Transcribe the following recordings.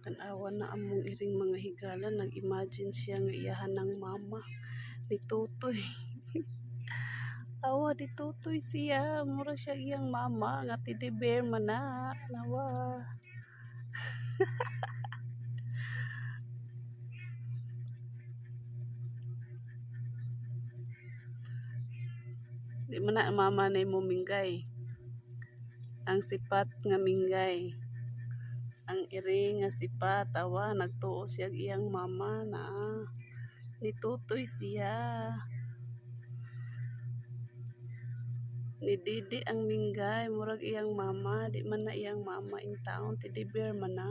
tanawan na among iring mga higala. Nag-imagine siya nga iyahan ng mama ni Tutoy awa ni Tutoy siya. Mura siya iyang mama. Nga teddy bear man na. Nawa. Di man na mama na mo minggay. Ang sipat nga minggay ang iri nga sipat awa nagtuo siya iyang mama na nitutoy siya. Ni Didi ang minggay murag iyang mama di man na iyang mama in town teddy bear man na.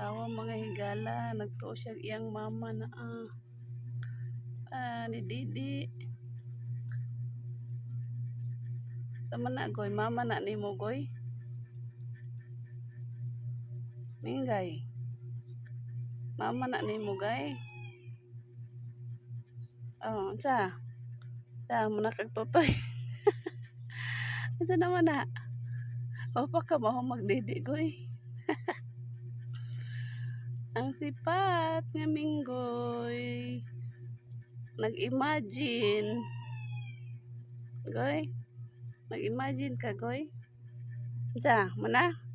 Awa mga higala nagtuo siya iyang mama na ah, ah ni Didi. Tama na goy, mama na ni mo goy. Minggay. Mama na ni mo gay. Oh, sa. Sa mo na kagtutoy. Sa naman na. O pa ka mo magdidi goy. Ang sipat nga minggoy. Nag-imagine. Goy. Mag-imagine ka, goy. Diya, mana?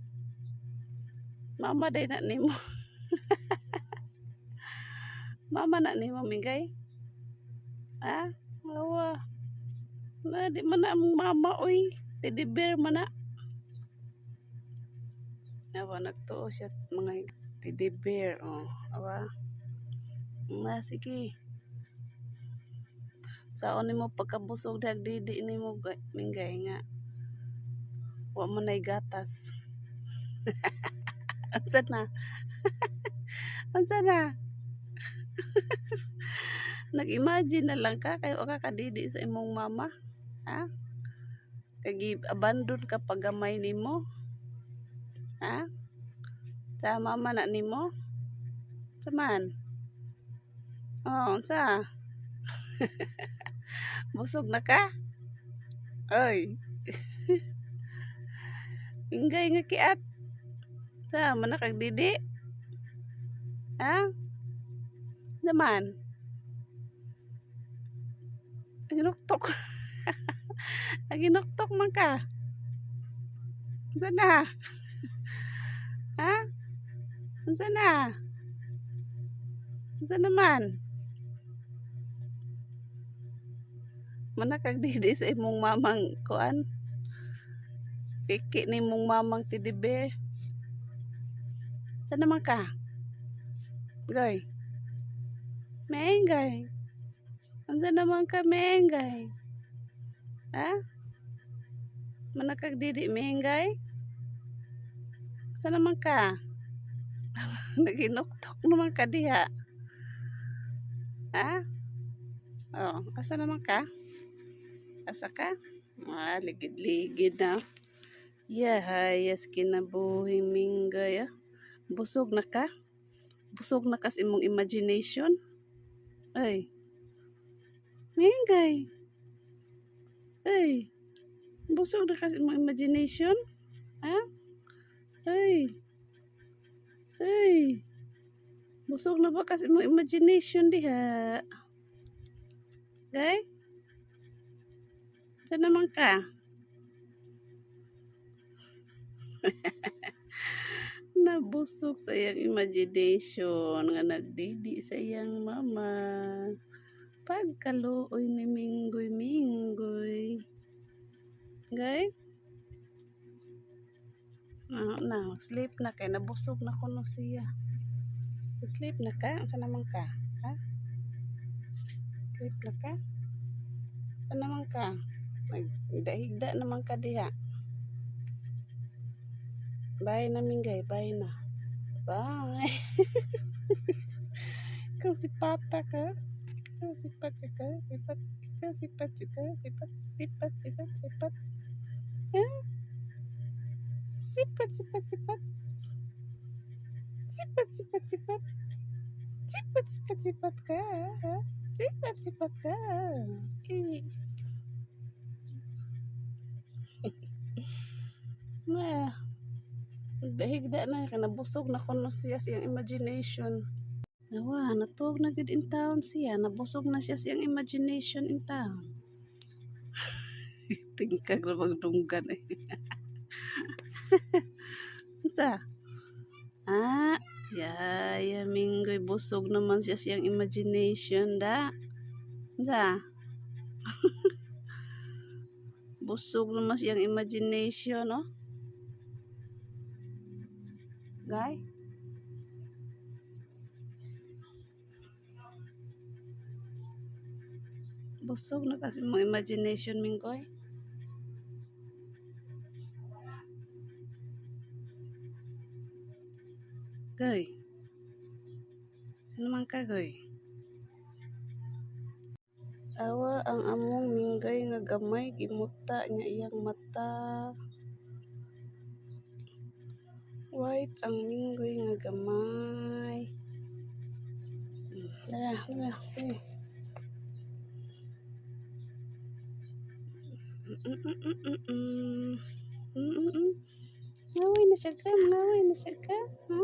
Mama day na nimo. Mama na nimo mingay. Ha? Awa. Na di man na mama oy. Teddy bear man na. Awa nagtuo siya mga teddy bear oh. Awa. Na sige. Saon nimo pagkabusog dag didi nimo ga- minggay nga. Wa man nay gatas. Unsa na? Unsa na? Nag-imagine na lang ka kayo ka kadidi sa imong mama. Ha? Kagi abandon ka pagamay nimo. Ha? Sa mama na nimo. Saman. Oh, unsa? Busog na ka? Oy. Ingay nga kiat. Sa man na kag didi? Ha? Naman. Aginuktok. Aginuktok man ka. Unsa na? Ha? Unsa na? Unsa naman? Manakag didi sa imong mamang kuan. Piki ni mong mamang bear. Saan naman ka? Gay. Mengay. Saan naman ka, Mengay? Ha? Manakag didi, Mengay? Saan naman ka? Naginuktok naman ka diha. Ha? Oh, asa naman ka? Asa ka? Ah, ligid-ligid na. Yahayas kinabuhi minggay ah. Busog na ka? Busog na ka sa imong imagination? Ay. Minggay. Ay. Busog na ka sa imong imagination? Ha? Ay. Ay. Busog na ba ka sa imong imagination diha? Gay? Saan naman ka? Nabusog sa iyang imagination nga nagdidi sa iyang mama. Pagkaluoy ni Minggoy Minggoy. Gay? Ah, na, sleep na kay nabusog na kuno siya. Sleep na ka? Saan naman ka? Ha? Sleep na ka? Saan naman ka? Nagdahigda naman ka diha. Bye na minggay, bye na. Bye. Ikaw si pata ka. Ikaw si pata ka. Sipat, ikaw si pata ka. Sipat, sipat, sipat, sipat. Ha? Sipat, sipat, sipat. Sipat, sipat, sipat. Sipat, sipat, sipat ka. ha? Sipat, sipat ka. Okay. Na, Bahigda na, kanabusog na kuno siya siyang imagination. Nawa, natuog na gud in town siya, nabusog na siya siyang imagination in town. Tingkag na magdunggan eh. Sa? Ah, yaya minggoy busog naman siya siyang imagination da. Sa? busog naman siyang imagination, oh. Guy? Busog na kasi mo imagination minggoy. Goy. Ano man ka, goy? Awa ang among minggoy nga gamay gimuta niya iyang mata. White ang minggoy nga gamay. Dara, dara, dara. Ngaway na siya ka, ngaway na siya ka. Ha?